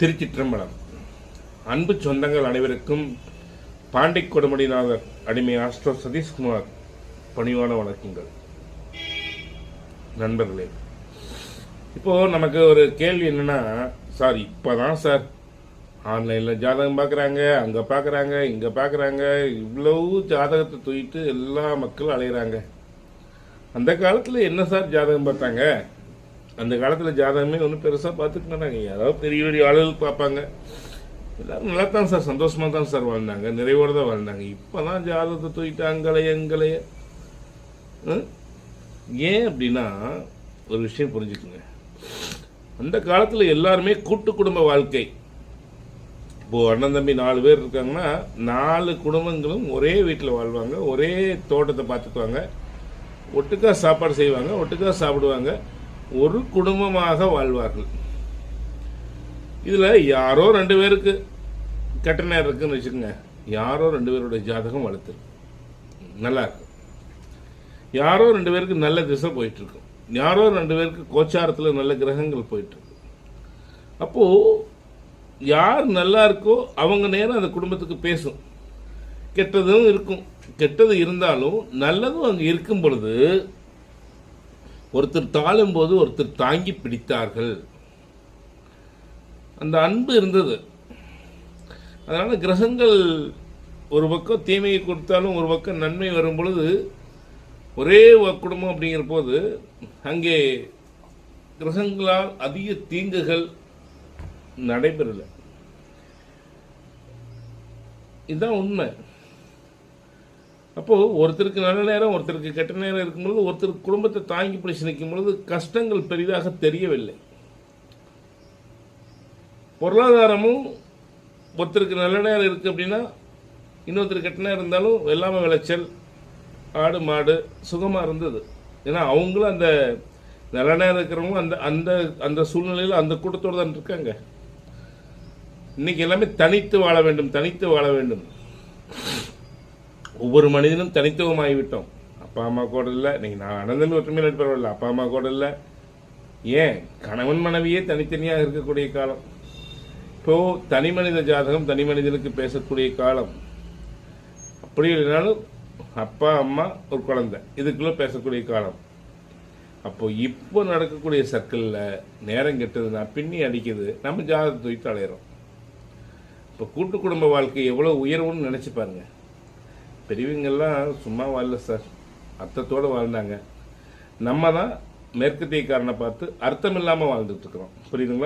திருச்சிற்றம்பலம் அன்பு சொந்தங்கள் அனைவருக்கும் பாண்டி கொடுமடிநாதர் அடிமை ஆஸ்ட்ரோ சதீஷ்குமார் பணிவான வணக்கங்கள். நண்பர்களே இப்போ நமக்கு ஒரு கேள்வி என்னன்னா சார் இப்பதான் சார்? ஆன்லைனில் ஜாதகம் பார்க்குறாங்க அங்கே பார்க்குறாங்க இங்கே பார்க்குறாங்க இவ்வளவு ஜாதகத்தை தூக்கிட்டு எல்லா மக்களும் அலையிறாங்க. அந்த காலத்தில் என்ன சார் ஜாதகம் பார்த்தாங்க? அந்த காலத்தில் ஜாதகமே ஒன்றும் பெருசாக பார்த்துக்க மாட்டாங்க. யாராவது பெரிய பெரிய ஆளுகள் பார்ப்பாங்க. எல்லாரும் நல்லா தான் சார் சந்தோஷமாக தான் சார் வாழ்ந்தாங்க. நிறைவோடு தான் வாழ்ந்தாங்க. இப்பதான் ஜாதகத்தை தூக்கிட்டு எங்களைய ஏன் அப்படின்னா ஒரு விஷயம் புரிஞ்சுக்குங்க. அந்த காலத்தில் எல்லாருமே கூட்டு குடும்ப வாழ்க்கை. இப்போ அண்ணன் தம்பி நாலு பேர் இருக்காங்கன்னா நாலு குடும்பங்களும் ஒரே வீட்டில் வாழ்வாங்க. ஒரே தோட்டத்தை பார்த்துக்குவாங்க. ஒட்டுக்கா சாப்பாடு செய்வாங்க ஒட்டுக்கா சாப்பிடுவாங்க. ஒரு குடும்பமாக வாழ்வார்கள். இதில் யாரோ ரெண்டு பேருக்கு கெட்ட நேரம் இருக்குன்னு வச்சுக்கோங்க. யாரோ ரெண்டு பேருடைய ஜாதகம் வளர்த்து நல்லா இருக்கும் யாரோ ரெண்டு பேருக்கு நல்ல திசை போயிட்டுருக்கும் யாரோ ரெண்டு பேருக்கு கோச்சாரத்தில் நல்ல கிரகங்கள் போயிட்டுருக்கு அப்போது யார் நல்லா இருக்கோ அவங்க நேரம் அந்த குடும்பத்துக்கு பேசும். கெட்டதும் இருக்கும். கெட்டது இருந்தாலும் நல்லதும் அங்கே இருக்கும் பொழுது ஒருத்தர் தாழும்போது ஒருத்தர் தாங்கி பிடித்தார்கள். அந்த அன்பு இருந்தது. அதனால் கிரகங்கள் ஒரு பக்கம் தீமையை கொடுத்தாலும் ஒரு பக்கம் நன்மை வரும் பொழுது ஒரே குடும்பம் அப்படிங்கிற போது அங்கே கிரகங்களால் அதிக தீங்குகள் நடைபெறலை. இதுதான் உண்மை. அப்போது ஒருத்தருக்கு நல்ல நேரம் ஒருத்தருக்கு கெட்ட நேரம் இருக்கும்பொழுது ஒருத்தருக்கு குடும்பத்தை தாங்கி பிடிச்சி நிற்கும் பொழுது கஷ்டங்கள் பெரிதாக தெரியவில்லை. பொருளாதாரமும் ஒருத்தருக்கு நல்ல நேரம் இருக்குது அப்படின்னா இன்னொருத்தர் கெட்ட நேரம் இருந்தாலும் எல்லாமே விளைச்சல் ஆடு மாடு சுகமாக இருந்தது. ஏன்னா அவங்களும் அந்த நல்ல நேரம் இருக்கிறவங்க அந்த அந்த அந்த சூழ்நிலையில் அந்த கூட்டத்தோடு தான் இருக்காங்க. இன்னைக்கு எல்லாமே தனித்து வாழ வேண்டும் தனித்து வாழ வேண்டும். ஒவ்வொரு மனிதனும் தனித்துவமாகிவிட்டோம். அப்பா அம்மா கூட இல்லை நீங்கள் நான் அனந்தன் ஒற்றுமையில் பரவாயில்ல அப்பா அம்மா கூட இல்லை. ஏன்? கணவன் மனைவியே தனித்தனியாக இருக்கக்கூடிய காலம். இப்போ தனி மனித ஜாதகம் தனி மனிதனுக்கு பேசக்கூடிய காலம். அப்படி இல்லைனாலும் அப்பா அம்மா ஒரு குழந்தை. இதுக்குள்ளே பேசக்கூடிய காலம். அப்போ இப்போ நடக்கக்கூடிய சர்க்கிளில் நேரம் கெட்டதுன்னா பின்னி அடிக்குது நம்ம ஜாதகத்தை தூக்கிட்டு அலையிறோம். இப்போ கூட்டு குடும்ப வாழ்க்கை எவ்வளோ உயர்வுன்னு நினச்சி பாருங்க. பெரியவங்கள்லாம் சும்மா வாழல சார். அர்த்தத்தோடு வாழ்ந்தாங்க. நம்ம தான் மேற்கத்தியக்காரனை பார்த்து அர்த்தம் இல்லாமல் வாழ்ந்துட்டு இருக்கிறோம். புரியுதுங்களா?